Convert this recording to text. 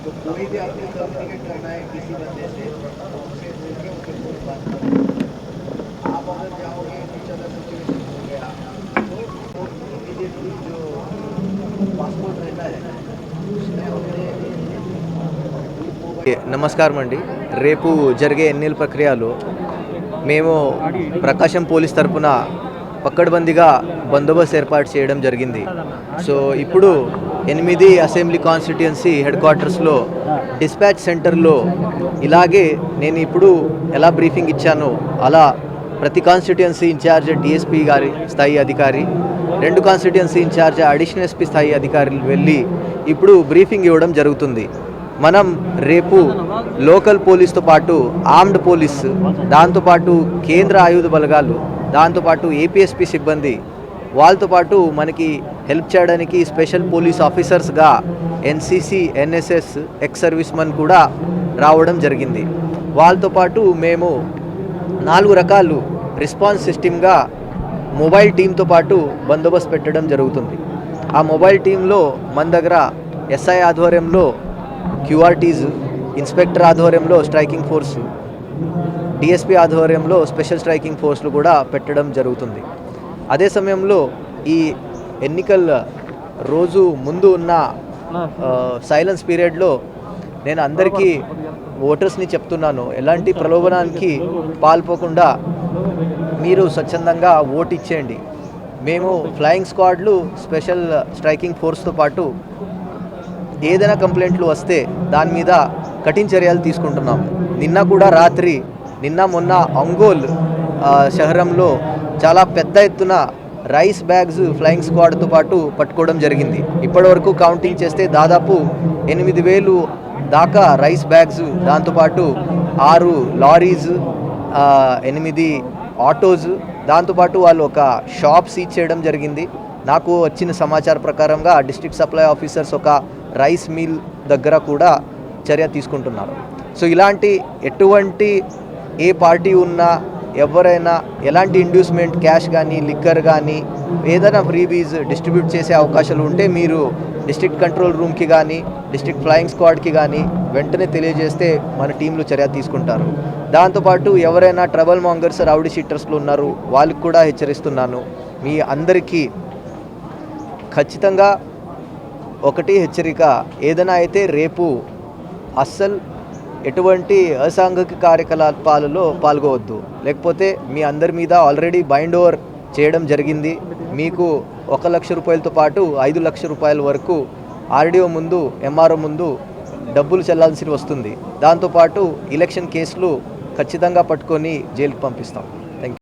तो कोई भी आपको कम्युनिकेट करना है किसी बंदे से तो उनसे बोल के उनके फोन बात करो आप अगर जाओगे कुछ अदर सिचुएशन हो गया तो इमीडिएटली जो पासपोर्ट रहता है उसमें अपने నమస్కారం అండి రేపు జరిగే ఎన్నికల ప్రక్రియలో మేము ప్రకాశం పోలీస్ తరపున పక్కడబందిగా బందోబస్తు ఏర్పాటు చేయడం జరిగింది. సో ఇప్పుడు ఎనిమిది అసెంబ్లీ కాన్స్టిట్యుయెన్సీ హెడ్ క్వార్టర్స్లో డిస్పాచ్ సెంటర్లో ఇలాగే నేను ఇప్పుడు ఎలా బ్రీఫింగ్ ఇచ్చానో అలా ప్రతి కాన్స్టిట్యుయెన్సీ ఇన్ఛార్జ్ డిఎస్పీ గారి స్థాయి అధికారి రెండు కాన్స్టిట్యుయెన్సీ ఇన్ఛార్జ్ అడిషనల్ ఎస్పీ స్థాయి అధికారులు వెళ్ళి ఇప్పుడు బ్రీఫింగ్ ఇవ్వడం జరుగుతుంది. మనం రేపు లోకల్ పోలీస్తో పాటు ఆర్మ్డ్ పోలీస్ దాంతోపాటు కేంద్ర ఆయుధ బలగాలు దాంతోపాటు ఏపీఎస్పీ సిబ్బంది వాళ్ళతో పాటు మనకి హెల్ప్ చేయడానికి special police ఆఫీసర్స్గా NCC NSS ex service man కూడా రావడం జరిగింది. వాళ్ళతో పాటు మేము నాలుగు రకాలు రెస్పాన్స్ సిస్టమ్గా మొబైల్ టీంతో పాటు బందోబస్తు పెట్టడం జరుగుతుంది. ఆ మొబైల్ టీంలో మన దగ్గర ఎస్ఐ ఆధ్వర్యంలో క్యూఆర్టీస్ ఇన్స్పెక్టర్ ఆధ్వర్యంలో స్ట్రైకింగ్ ఫోర్స్ డిఎస్పీ ఆధ్వర్యంలో స్పెషల్ స్ట్రైకింగ్ ఫోర్స్లు కూడా పెట్టడం జరుగుతుంది. అదే సమయంలో ఈ ఎన్నికల రోజు ముందు ఉన్న సైలెన్స్ పీరియడ్లో నేను అందరికీ ఓటర్స్ని చెప్తున్నాను. ఎలాంటి ప్రలోభనానికి పాల్పోకుండా మీరు స్వచ్ఛందంగా ఓటు ఇచ్చేయండి. మేము ఫ్లయింగ్ స్క్వాడ్లు స్పెషల్ స్ట్రైకింగ్ ఫోర్స్తో పాటు ఏదైనా కంప్లైంట్లు వస్తే దాని మీద కఠిన చర్యలు తీసుకుంటున్నాం నిన్న కూడా రాత్రి నిన్న మొన్న అంగోల్ శహరంలో చాలా పెద్ద ఎత్తున రైస్ బ్యాగ్స్ ఫ్లయింగ్ స్క్వాడ్తో పాటు పట్టుకోవడం జరిగింది. ఇప్పటివరకు కౌంటింగ్ చేస్తే దాదాపు ఎనిమిది వేలు దాకా రైస్ బ్యాగ్స్ దాంతోపాటు ఆరు లారీస్ ఎనిమిది ఆటోస్ దాంతోపాటు వాళ్ళు ఒక షాప్ సీజ్ చేయడం జరిగింది. నాకు వచ్చిన సమాచార ప్రకారంగా డిస్ట్రిక్ట్ సప్లై ఆఫీసర్స్ ఒక రైస్ మిల్ దగ్గర కూడా చర్య తీసుకుంటున్నారు. సో ఇలాంటి ఎటువంటి ఏ పార్టీ ఉన్నా ఎవరైనా ఎలాంటి ఇండ్యూస్మెంట్ క్యాష్ కానీ లిక్కర్ కానీ ఏదైనా ఫ్రీబీస్ డిస్ట్రిబ్యూట్ చేసే అవకాశాలు ఉంటే మీరు డిస్ట్రిక్ట్ కంట్రోల్ రూమ్కి కానీ డిస్ట్రిక్ట్ ఫ్లయింగ్ స్క్వాడ్కి కానీ వెంటనే తెలియజేస్తే మన టీంలు చర్య తీసుకుంటారు. దాంతోపాటు ఎవరైనా ట్రబల్ మాంగర్స్ రౌడీ షీటర్స్లు ఉన్నారు వాళ్ళకి కూడా హెచ్చరిస్తున్నాను. మీ అందరికీ ఖచ్చితంగా ఒకటి హెచ్చరిక ఏదైనా అయితే రేపు అస్సలు ఎటువంటి అసాంఘిక కార్యకలాపాలలో పాల్గొవద్దు. లేకపోతే మీ అందరి మీద ఆల్రెడీ బైండ్ ఓవర్ చేయడం జరిగింది. మీకు ఒక లక్ష రూపాయలతో పాటు ఐదు లక్ష రూపాయల వరకు ఆర్డీఓ ముందు ఎంఆర్ఓ ముందు డబ్బులు చెల్లాల్సి వస్తుంది. దాంతోపాటు ఎలక్షన్ కేసులు ఖచ్చితంగా పట్టుకొని జైలుకు పంపిస్తాం.